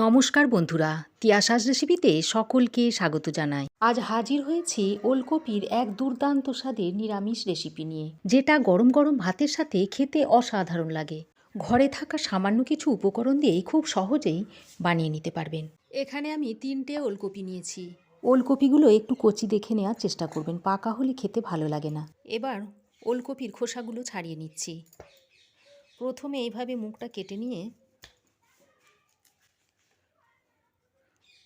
নমস্কার বন্ধুরা তিয়াশাস রেসিপিতে সকলকে স্বাগত জানাই। আজ হাজির হয়েছি ওলকপির এক দুর্দান্ত স্বাদের নিরামিষ রেসিপি নিয়ে, যেটা গরম গরম ভাতের সাথে খেতে অসাধারণ লাগে। ঘরে থাকা সামান্য কিছু উপকরণ দিয়েই খুব সহজেই বানিয়ে নিতে পারবেন। এখানে আমি তিনটে ওলকপি নিয়েছি। ওলকপিগুলো একটু কচি দেখে নেওয়ার চেষ্টা করবেন, পাকা হলে খেতে ভালো লাগে না। এবার ওলকপির খোসাগুলো ছাড়িয়ে নিচ্ছি। প্রথমে এইভাবে মুখটা কেটে নিয়ে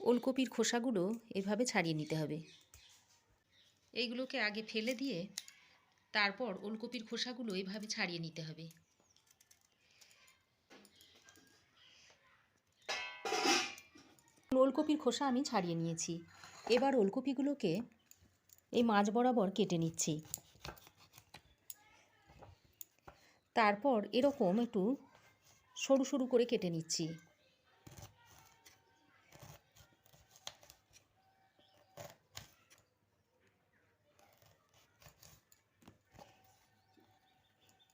ওলকপির খোসাগুলো এভাবে ছাড়িয়ে নিতে হবে। এইগুলোকে আগে ফেলে দিয়ে তারপর ওলকপির খোসাগুলো এভাবে ছাড়িয়ে নিতে হবে। ওলকপির খোসা আমি ছাড়িয়ে নিয়েছি। এবার ওলকপিগুলোকে এই মাছ বরাবর কেটে নিচ্ছি। তারপর এরকম একটু সরু সরু করে কেটে নিচ্ছি।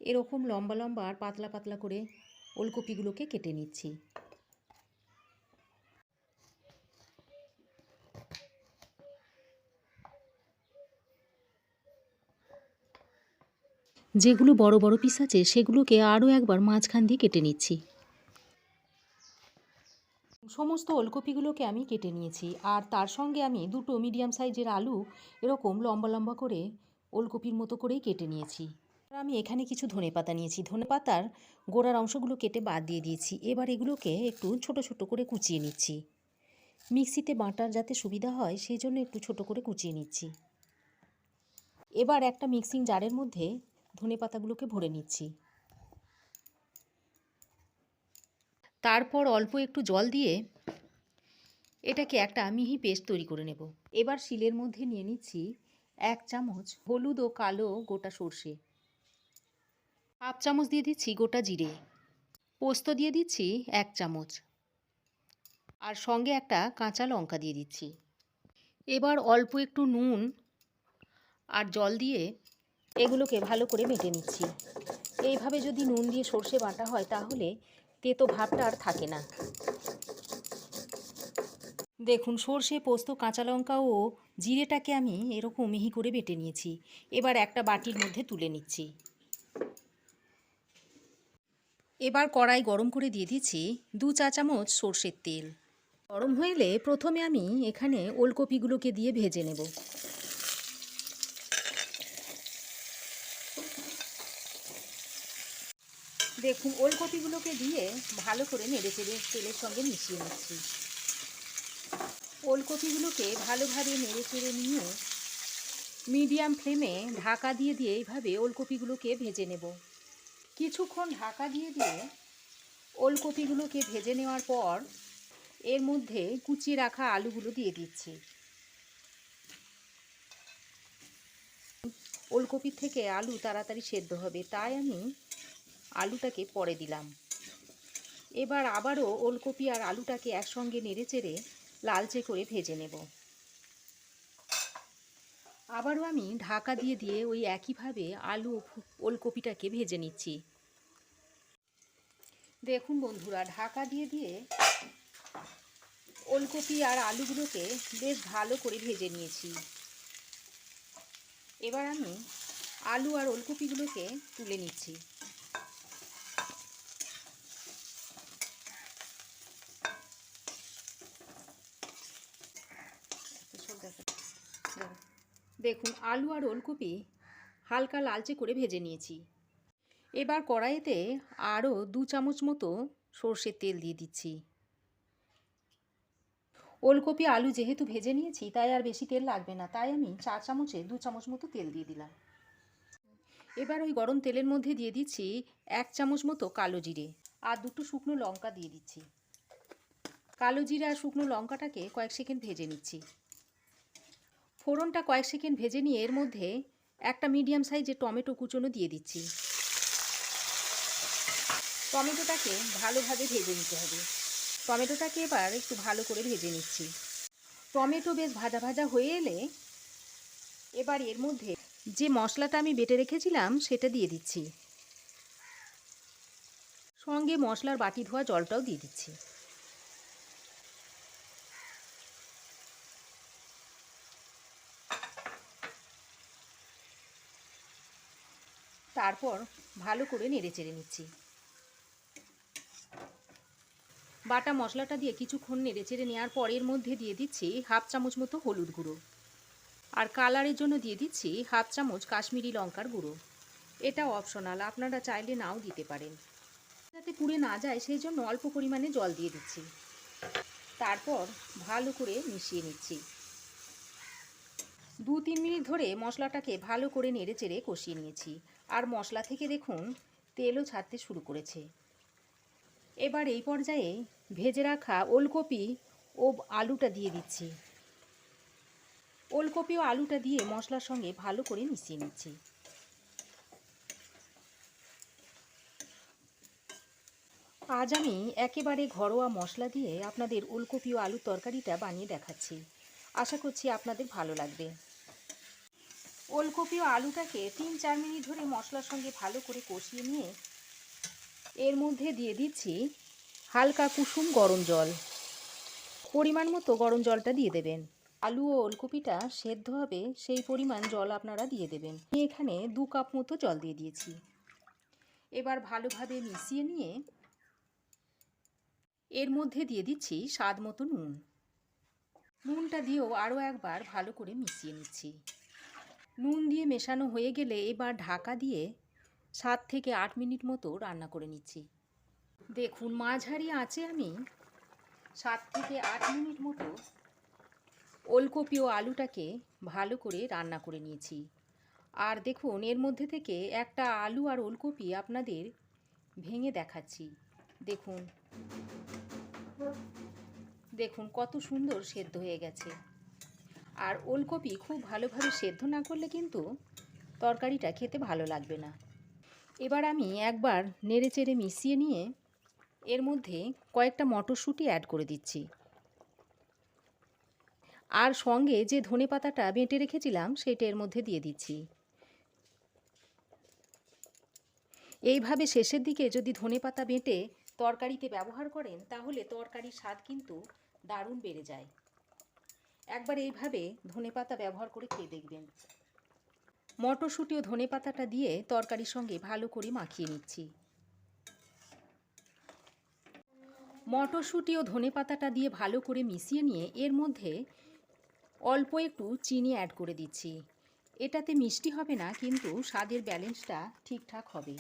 এরকম লম্বা লম্বা আর পাতলা পাতলা করে ওলকপিগুলোকে কেটে নিচ্ছি। যেগুলো বড় বড় পিস আছে, সেগুলোকে আরও একবার মাঝখান দিয়ে কেটে নিচ্ছি। সমস্ত ওলকপিগুলোকে আমি কেটে নিয়েছি আর তার সঙ্গে আমি দুটো মিডিয়াম সাইজের আলু এরকম লম্বা লম্বা করে ওলকপির মতো করেই কেটে নিয়েছি। আমি এখানে কিছু ধনে পাতা নিয়েছি। ধনে পাতার গোড়ার অংশগুলো কেটে বাদ দিয়ে দিয়েছি। এবার এগুলোকে একটু ছোট ছোট করে কুচিয়ে নিচ্ছি। মিক্সিতে বাটার যাতে সুবিধা হয়, সেই জন্য একটু ছোট করে কুচিয়ে নিচ্ছি। এবার একটা মিক্সিং জারের মধ্যে ধনে পাতাগুলোকে ভরে নিচ্ছি। তারপর অল্প একটু জল দিয়ে এটাকে একটা মিহি পেস্ট তৈরি করে নেব। এবার শিলের মধ্যে নিয়ে নিচ্ছি এক চামচ হলুদ ও কালো গোটা সর্ষে। হাফ চামচ দিয়ে দিচ্ছি গোটা জিরে। পোস্ত দিয়ে দিচ্ছি এক চামচ। আর সঙ্গে একটা কাঁচা লঙ্কা দিয়ে দিচ্ছি। এবার অল্প একটু নুন আর জল দিয়ে এগুলোকে ভালো করে মেটে নিচ্ছি। এইভাবে যদি নুন দিয়ে সর্ষে বাটা হয় তাহলে তেতো ভাবটা আর থাকে না। দেখুন, সর্ষে, পোস্ত, কাঁচা লঙ্কা ও জিরেটাকে আমি এরকম মিহি করে বেটে নিয়েছি। এবার একটা বাটির মধ্যে তুলে নিচ্ছি। এবার কড়াই গরম করে দিয়ে দিচ্ছি দু চা চামচ সর্ষের তেল। গরম হইলে প্রথমে আমি এখানে ওলকপিগুলোকে দিয়ে ভেজে নেব। দেখুন, ওলকপিগুলোকে দিয়ে ভালো করে নেড়ে চেড়ে তেলের সঙ্গে মিশিয়ে নিচ্ছি। ওলকপিগুলোকে ভালোভাবে নেড়ে চেড়ে নিয়ে মিডিয়াম ফ্লেমে ঢাকা দিয়ে দিয়ে এইভাবে ওলকপিগুলোকে ভেজে নেব। কিছুক্ষণ ঢাকা দিয়ে দিয়ে ওলকপিগুলোকে ভেজে নেওয়ার পর এর মধ্যে কুচিয়ে রাখা আলুগুলো দিয়ে দিচ্ছি। ওলকপির থেকে আলু তাড়াতাড়ি সেদ্ধ হবে, তাই আমি আলুটাকে পরে দিলাম। এবার আবারও ওলকপি আর আলুটাকে একসঙ্গে নেড়ে চেড়ে লালচে করে ভেজে নেব। আবারও আমি ঢাকা দিয়ে দিয়ে ওই একইভাবে আলু ওলকপিটাকে ভেজে নিচ্ছি। দেখুন বন্ধুরা, ঢাকা দিয়ে দিয়ে ওলকপি আর আলুগুলোকে বেশ ভালো করে ভেজে নিয়েছি। এবার আমি আলু আর ওলকপিগুলোকে তুলে নিচ্ছি। দেখুন, আলু আর ওলকপি হালকা লালচে করে ভেজে নিয়েছি। এবার কড়াইতে আরও দু চামচ মতো সর্ষের তেল দিয়ে দিচ্ছি। ওলকপি, আলু যেহেতু ভেজে নিয়েছি, তাই আর বেশি তেল লাগবে না। তাই আমি চার চামচে দু চামচ মতো তেল দিয়ে দিলাম। এবার ওই গরম তেলের মধ্যে দিয়ে দিচ্ছি এক চামচ মতো কালো জিরে আর দুটো শুকনো লঙ্কা দিয়ে দিচ্ছি। কালো জিরে আর শুকনো লঙ্কাটাকে কয়েক সেকেন্ড ভেজে নিচ্ছি। ফোড়নটা কয়েক সেকেন্ড ভেজে নিয়ে এর মধ্যে একটা মিডিয়াম সাইজের টমেটো কুচনো দিয়ে দিচ্ছি। টমেটোটাকে ভালোভাবে ভেজে নিতে হবে। টমেটোটাকে এবার একটু ভালো করে ভেজে নিচ্ছি। টমেটো বেশ ভাজা ভাজা হয়ে এলে এবার এর মধ্যে যে মশলাটা আমি বেটে রেখেছিলাম সেটা দিয়ে দিচ্ছি। সঙ্গে মশলার বাটি ধোয়া জলটাও দিয়ে দিচ্ছি। তারপর ভালো করে নেড়ে চেড়ে নিচ্ছি। বাটা মশলাটা দিয়ে কিছুক্ষণ নেড়ে চেড়ে নেওয়ার পর এর মধ্যে দিয়ে দিচ্ছি হাফ চামচ মতো হলুদ গুঁড়ো। আর কালারের জন্য দিয়ে দিচ্ছি হাফ চামচ কাশ্মীরি লঙ্কার গুঁড়ো। এটা অপশনাল, আপনারা চাইলে নাও দিতে পারেন। যাতে পুড়ে না যায়, সেই জন্য অল্প পরিমাণে জল দিয়ে দিচ্ছি। তারপর ভালো করে মিশিয়ে নিচ্ছি। দু তিন মিনিট ধরে মশলাটাকে ভালো করে নেড়ে চেড়ে কষিয়ে নিয়েছি। আর মশলা থেকে দেখুন, তেলও ছাড়তে শুরু করেছে। এবার এই পর্যায়ে ভেজে রাখা ওলকপি ও আলুটা দিয়ে দিচ্ছি। ওলকপি ও আলুটা দিয়ে মশলার সঙ্গে ভালো করে মিশিয়ে নিচ্ছি। আজ আমি একেবারে ঘরোয়া মশলা দিয়ে আপনাদের ওলকপি ও আলুর তরকারিটা বানিয়ে দেখাচ্ছি। আশা করছি আপনাদের ভালো লাগবে। ওলকপি ও আলুটাকে তিন, চার মিনিট ধরে মশলার সঙ্গে ভালো করে কষিয়ে নিয়ে এর মধ্যে দিয়ে দিচ্ছি হালকা কুসুম গরম জল। পরিমাণ মতো গরম জলটা দিয়ে দেবেন। আলু ও ওলকপিটা সেদ্ধ হবে, সেই পরিমাণ জল আপনারা দিয়ে দেবেন। এখানে দু কাপ মতো জল দিয়ে দিয়েছি। এবার ভালোভাবে মিশিয়ে নিয়ে এর মধ্যে দিয়ে দিচ্ছি স্বাদ মতো নুন। নুনটা দিয়েও আরও একবার ভালো করে মিশিয়ে নিচ্ছি। নুন দিয়ে মেশানো হয়ে গেলে এবার ঢাকা দিয়ে সাত থেকে আট মিনিট মতো রান্না করে নিচ্ছি। দেখুন, মাঝারি আঁচে আমি সাত থেকে আট মিনিট মতো ওলকপি ও আলুটাকে ভালো করে রান্না করে নিয়েছি। আর দেখুন, এর মধ্যে থেকে একটা আলু আর ওলকপি আপনাদের ভেঙে দেখাচ্ছি। দেখুন দেখুন কত সুন্দর সেদ্ধ হয়ে গেছে। আর ওলকপি খুব ভালোভাবে সেদ্ধ না করলে কিন্তু তরকারিটা খেতে ভালো লাগবে না। এবার আমি একবার নেড়ে চেড়ে মিশিয়ে নিয়ে এর মধ্যে কয়েকটা মটরশুঁটি অ্যাড করে দিচ্ছি। আর সঙ্গে যে ধনে পাতাটা বেটে রেখেছিলাম সেটা এর মধ্যে দিয়ে দিচ্ছি। এইভাবে শেষের দিকে যদি ধনে পাতা বেটে তরকারিতে ব্যবহার করেন তাহলে তরকারির স্বাদ কিন্তু দারুণ বেড়ে যায়। একবার এইভাবে ধনে পাতা ব্যবহার করে খেয়ে দেখবেন। মটরশুঁটি ও ধনে পাতাটা দিয়ে তরকারির সঙ্গে ভালো করে মাখিয়ে নিচ্ছি। মটরশুঁটি ও ধনে পাতাটা দিয়ে ভালো করে মিশিয়ে নিয়ে এর মধ্যে অল্প একটু চিনি অ্যাড করে দিচ্ছি। এটাতে মিষ্টি হবে না, কিন্তু স্বাদের ব্যালেন্সটা ঠিকঠাক হবে।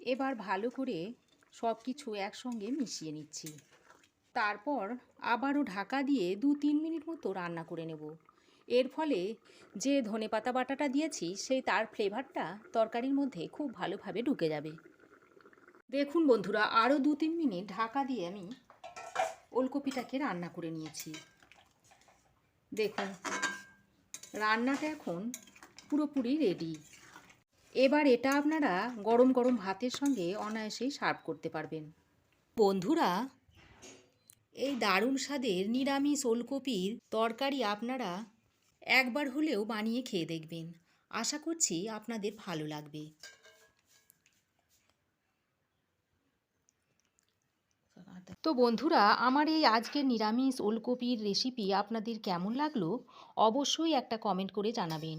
এবার ভালো করে সব কিছু একসঙ্গে মিশিয়ে নিচ্ছি। তারপর আবারও ঢাকা দিয়ে দু তিন মিনিট মতো রান্না করে নেব। এর ফলে যে ধনেপাতা বাটাটা দিয়েছি, সেই তার ফ্লেভারটা তরকারির মধ্যে খুব ভালোভাবে ঢুকে যাবে। দেখুন বন্ধুরা, আরও দু তিন মিনিট ঢাকা দিয়ে আমি ওলকপিটাকে রান্না করে নিয়েছি। দেখুন, রান্নাটা এখন পুরোপুরি রেডি এবার এটা আপনারা গরম গরম ভাতের সঙ্গে অনায়াসেই সার্ভ করতে পারবেন। বন্ধুরা এই দারুণ স্বাদের নিরামিষ ওলকপির তরকারি আপনারা একবার হলেও বানিয়ে খেয়ে দেখবেন। আশা করছি আপনাদের ভালো লাগবে। তো বন্ধুরা, আমার এই আজকের নিরামিষ ওলকপির রেসিপি আপনাদের কেমন লাগল? অবশ্যই একটা কমেন্ট করে জানাবেন।